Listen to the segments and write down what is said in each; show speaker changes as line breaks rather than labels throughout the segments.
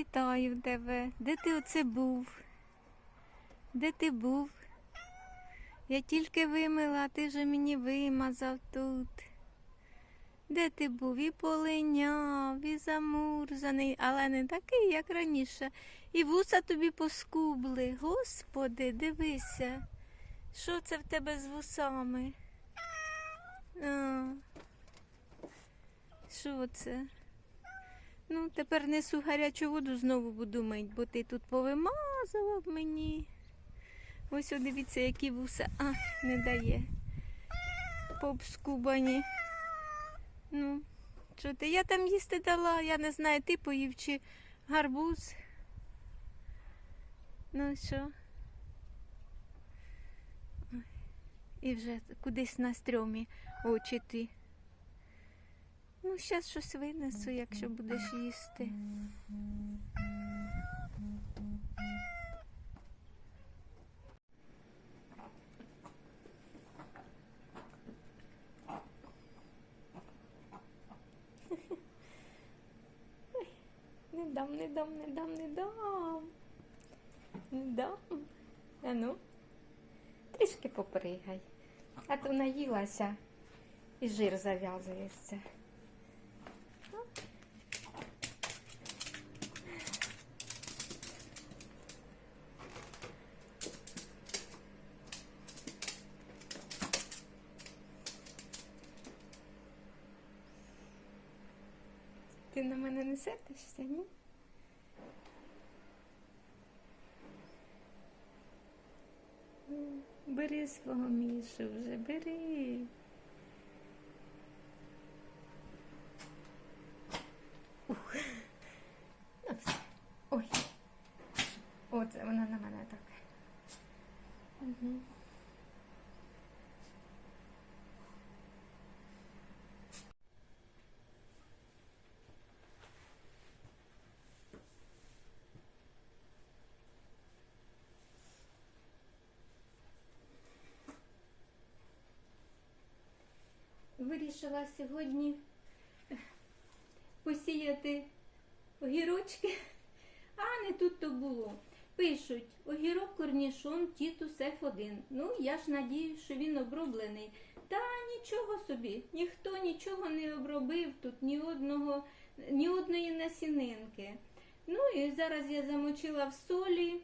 Вітаю тебе. Де ти оце був? Де ти був? Я тільки вимила, ти вже мені вимазав тут. Де ти був? І полиняв, і замурзаний, але не такий, як раніше. І вуса тобі поскубли. Господи, дивися. Що це в тебе з вусами? Що це? Ну, тепер несу гарячу воду, знову буду мить, бо ти тут повимазував мені. Ось о, дивіться, які вуса. А, не дає. Пообскубані. Ну, що ти? Я там їсти дала, я не знаю, ти поїв чи гарбуз. Ну що? І вже кудись на стрьомі очі ти. Ну, зараз щось винесу, якщо будеш їсти. Не дам, не дам, не дам, не дам. Не дам. А ну, трішки попригай. А то наїлася і жир зав'язується. Ти на мене не сердишся, ні? Бери свого мішу вже, бери. Ух. Ну все. Ой. Оце вона на мене так. Угу. Вирішила сьогодні посіяти огірочки, а не тут то було. Пишуть, огірок корнішон Тітус F1. Ну, я ж надіюсь, що він оброблений. Та нічого собі, ніхто нічого не обробив тут, ні одного, ні одної насінинки. Ну і зараз я замочила в солі,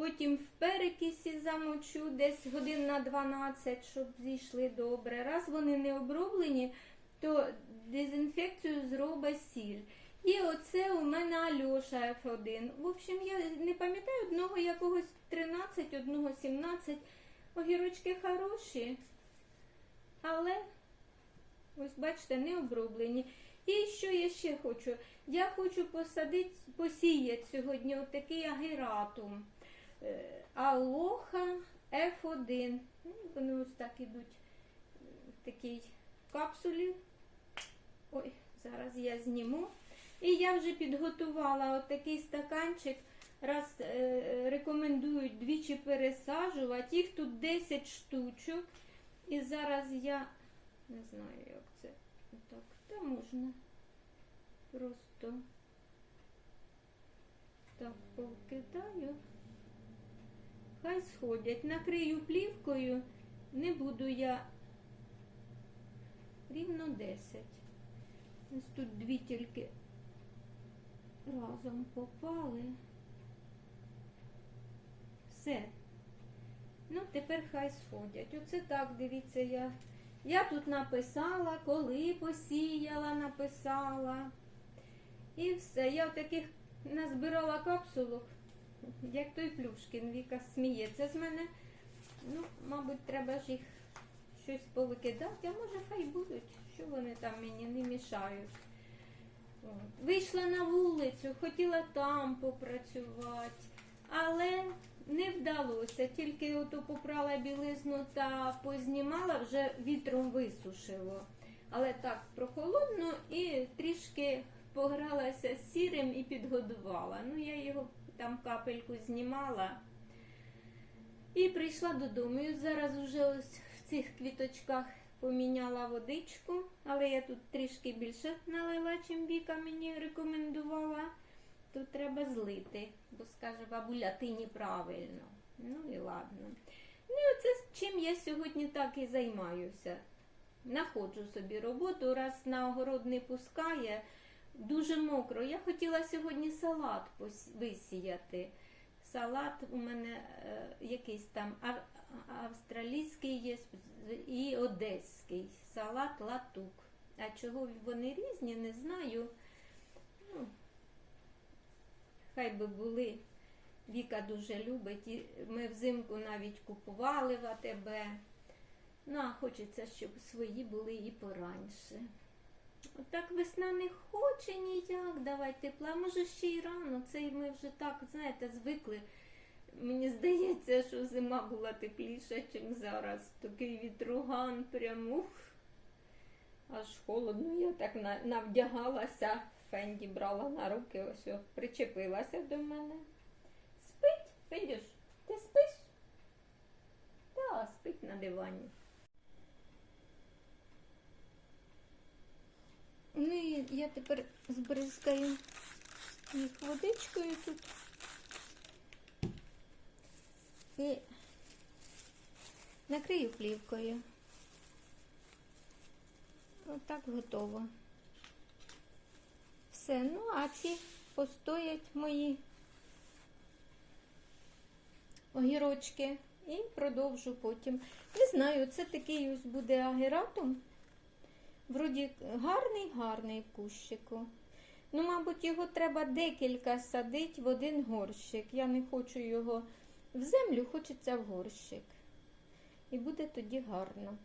потім в перекисі замочу десь годин на 12, щоб зійшли добре. Раз вони не оброблені, то дезінфекцію зробить сіль. І оце у мене Альоша F1. В общем, я не пам'ятаю одного якогось 13, одного 17. Огірочки хороші, але ось бачите, не оброблені. І що я ще хочу? Я хочу посадити, посіяти сьогодні отакий агератум. Е, Алоха F1. Ну, Вони ось так ідуть в такій капсулі. Ой, зараз я зніму. І я вже підготувала отакий стаканчик. Раз е, рекомендують двічі пересаджувати. Їх тут 10 штучок. І зараз я не знаю, як це. Так, та можна. Просто так покидаю. Хай сходять. Накрию плівкою. Не буду я рівно 10. Ось тут дві тільки разом попали. Все. Ну, тепер хай сходять. Оце так, дивіться, я. Я тут написала, коли посіяла, написала. І все. Я таких назбирала капсулок, як той Плюшкін, Віка сміється з мене. Ну, мабуть, треба ж їх щось повикидати, а може хай будуть, що вони там мені не мішають. От. Вийшла на вулицю, хотіла там попрацювати, але не вдалося. Тільки ото попрала білизну та познімала, вже вітром висушило. Але так прохолодно і трішки погралася з сірим і підгодувала. Ну, я його там капельку знімала. І прийшла додому. І зараз вже ось в цих квіточках поміняла водичку, але я тут трішки більше налила, чим Віка мені рекомендувала. то треба злити, бо скаже бабуля, ти неправильно. Ну і ладно. Ну, і оце чим я сьогодні так і займаюся. Находжу собі роботу, раз на огород не пускає, дуже мокро. Я хотіла сьогодні салат висіяти. Салат у мене е, якийсь там ав- австралійський є і одеський. Салат латук. А чого вони різні, не знаю. Ну, хай би були. Віка дуже любить. І ми взимку навіть купували в АТБ. Ну, а хочеться, щоб свої були і пораньше. Отак весна не хоче ніяк давати тепла. Може ще й рано. Це ми вже так, знаєте, звикли. Мені здається, що зима була тепліша, ніж зараз. Такий вітруган прям ух. Аж холодно, я так навдягалася, Фенді брала на руки, ось о, причепилася до мене. Спить, Фендюш, ти спиш? Та, спить на дивані. Ну і я тепер збризкаю їх водичкою тут. І накрию плівкою. Отак готово. Все, ну а ці постоять мої огірочки і продовжу потім. Не знаю, це такий ось буде агератум. Вроді гарний, гарний в кущику. Ну, мабуть, його треба декілька садити в один горщик. Я не хочу його в землю, хочеться в горщик. І буде тоді гарно.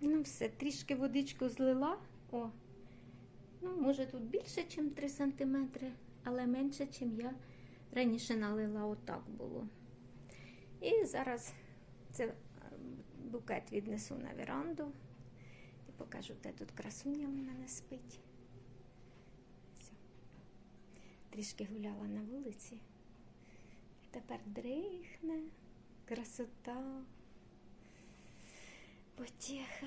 Ну, все, трішки водичку злила. О, ну, може, тут більше, ніж 3 см, але менше, ніж я раніше налила, отак було. І зараз це е, букет віднесу на веранду і покажу, де тут красуня в мене спить. Все. Трішки гуляла на вулиці. І тепер дрихне, красота, потіха.